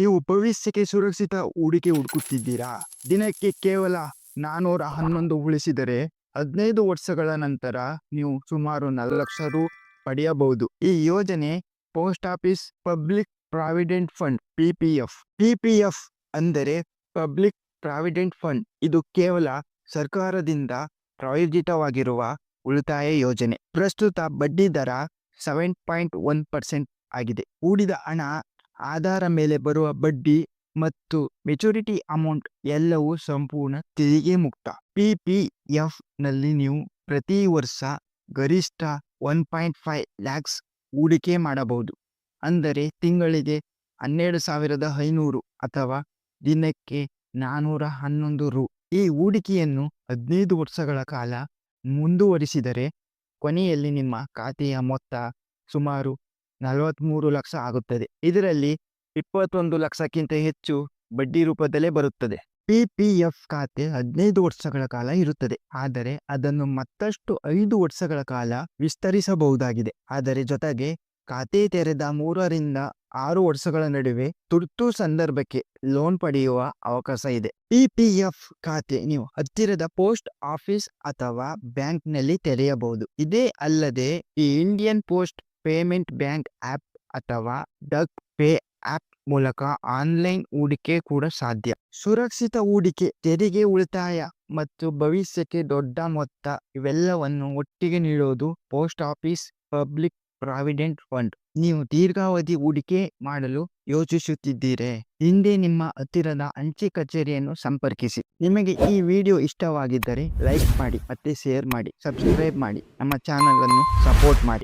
ನೀವು ಭವಿಷ್ಯಕ್ಕೆ ಸುರಕ್ಷಿತ ಹೂಡಿಕೆ ಹುಡುಕುತ್ತಿದ್ದೀರಾ? ದಿನಕ್ಕೆ ಕೇವಲ ನಾನೂರ ಹನ್ನೊಂದು ಉಳಿಸಿದರೆ ಹದಿನೈದು ವರ್ಷಗಳ ನಂತರ ನೀವು ಸುಮಾರು ನಾಲ್ಕು ಲಕ್ಷ ರು ಪಡೆಯಬಹುದು. ಈ ಯೋಜನೆ post office public provident fund P P F P P F ಅಂದರೆ ಪಬ್ಲಿಕ್ ಪ್ರಾವಿಡೆಂಟ್ ಫಂಡ್. ಇದು ಕೇವಲ ಸರ್ಕಾರದಿಂದ ಪ್ರಾಯೋಜಿತವಾಗಿರುವ ಉಳಿತಾಯ ಯೋಜನೆ. ಪ್ರಸ್ತುತ ಬಡ್ಡಿ ದರ ಸೆವೆನ್ ಪಾಯಿಂಟ್ ಒನ್ ಪರ್ಸೆಂಟ್ ಆಗಿದೆ. ಹೂಡಿದ ಹಣ ಆಧಾರ ಮೇಲೆ ಬರುವ ಬಡ್ಡಿ ಮತ್ತು ಮೆಚುರಿಟಿ ಅಮೌಂಟ್ ಎಲ್ಲವೂ ಸಂಪೂರ್ಣ ತೆರಿಗೆ ಮುಕ್ತ. ಪಿ ಪಿ ಎಫ್ನಲ್ಲಿ ನೀವು ಪ್ರತಿ ವರ್ಷ ಗರಿಷ್ಠ ಒನ್ ಪಾಯಿಂಟ್ ಫೈವ್ ಲ್ಯಾಕ್ಸ್ ಹೂಡಿಕೆ ಮಾಡಬಹುದು. ಅಂದರೆ ತಿಂಗಳಿಗೆ ಹನ್ನೆರಡು ಸಾವಿರದ ಐನೂರು ಅಥವಾ ದಿನಕ್ಕೆ ನಾನ್ನೂರ ಹನ್ನೊಂದು ರು. ಈ ಹೂಡಿಕೆಯನ್ನು ಹದಿನೈದು ವರ್ಷಗಳ ಕಾಲ ಮುಂದುವರಿಸಿದರೆ ಕೊನೆಯಲ್ಲಿ ನಿಮ್ಮ ಖಾತೆಯ ಮೊತ್ತ ಸುಮಾರು ನಲವತ್ತ್ಮೂರು ಲಕ್ಷ ಆಗುತ್ತದೆ. ಇದರಲ್ಲಿ ಇಪ್ಪತ್ತೊಂದು ಲಕ್ಷಕ್ಕಿಂತ ಹೆಚ್ಚು ಬಡ್ಡಿ ರೂಪದಲ್ಲೇ ಬರುತ್ತದೆ. ಪಿ ಪಿ ಎಫ್ ಖಾತೆ ಹದಿನೈದು ವರ್ಷಗಳ ಕಾಲ ಇರುತ್ತದೆ. ಆದರೆ ಅದನ್ನು ಮತ್ತಷ್ಟು ಐದು ವರ್ಷಗಳ ಕಾಲ ವಿಸ್ತರಿಸಬಹುದಾಗಿದೆ. ಆದರೆ ಜೊತೆಗೆ ಖಾತೆ ತೆರೆದ ಮೂರರಿಂದ ಆರು ವರ್ಷಗಳ ನಡುವೆ ತುರ್ತು ಸಂದರ್ಭಕ್ಕೆ ಲೋನ್ ಪಡೆಯುವ ಅವಕಾಶ ಇದೆ. ಪಿ ಪಿ ಎಫ್ ಖಾತೆ ನೀವು ಹತ್ತಿರದ ಪೋಸ್ಟ್ ಆಫೀಸ್ ಅಥವಾ ಬ್ಯಾಂಕ್ನಲ್ಲಿ ತೆರೆಯಬಹುದು. ಇದೇ ಅಲ್ಲದೆ ಈ Indian post payment bank app ಅಥವಾ ಡಕ್ ಪೇ ಆಪ್ ಮೂಲಕ ಆನ್ಲೈನ್ ಹೂಡಿಕೆ ಕೂಡ ಸಾಧ್ಯ. ಸುರಕ್ಷಿತ ಹೂಡಿಕೆ, ತೆರಿಗೆ ಉಳಿತಾಯ ಮತ್ತು ಭವಿಷ್ಯಕ್ಕೆ ದೊಡ್ಡ ಮೊತ್ತ ಇವೆಲ್ಲವನ್ನು ಒಟ್ಟಿಗೆ ನೀಡೋದು post office public provident fund. ನೀವು ದೀರ್ಘಾವಧಿ ಹೂಡಿಕೆ ಮಾಡಲು ಯೋಚಿಸುತ್ತಿದ್ದೀರೆ. ಹಿಂದೆ ನಿಮ್ಮ ಹತ್ತಿರದ ಅಂಚೆ ಕಚೇರಿಯನ್ನು ಸಂಪರ್ಕಿಸಿ. ನಿಮಗೆ ಈ ವಿಡಿಯೋ ಇಷ್ಟವಾಗಿದ್ದರೆ ಲೈಕ್ ಮಾಡಿ ಮತ್ತೆ ಶೇರ್ ಮಾಡಿ, ಸಬ್ಸ್ಕ್ರೈಬ್ ಮಾಡಿ. ನಮ್ಮ ಚಾನಲ್ ಅನ್ನು ಸಪೋರ್ಟ್ ಮಾಡಿ.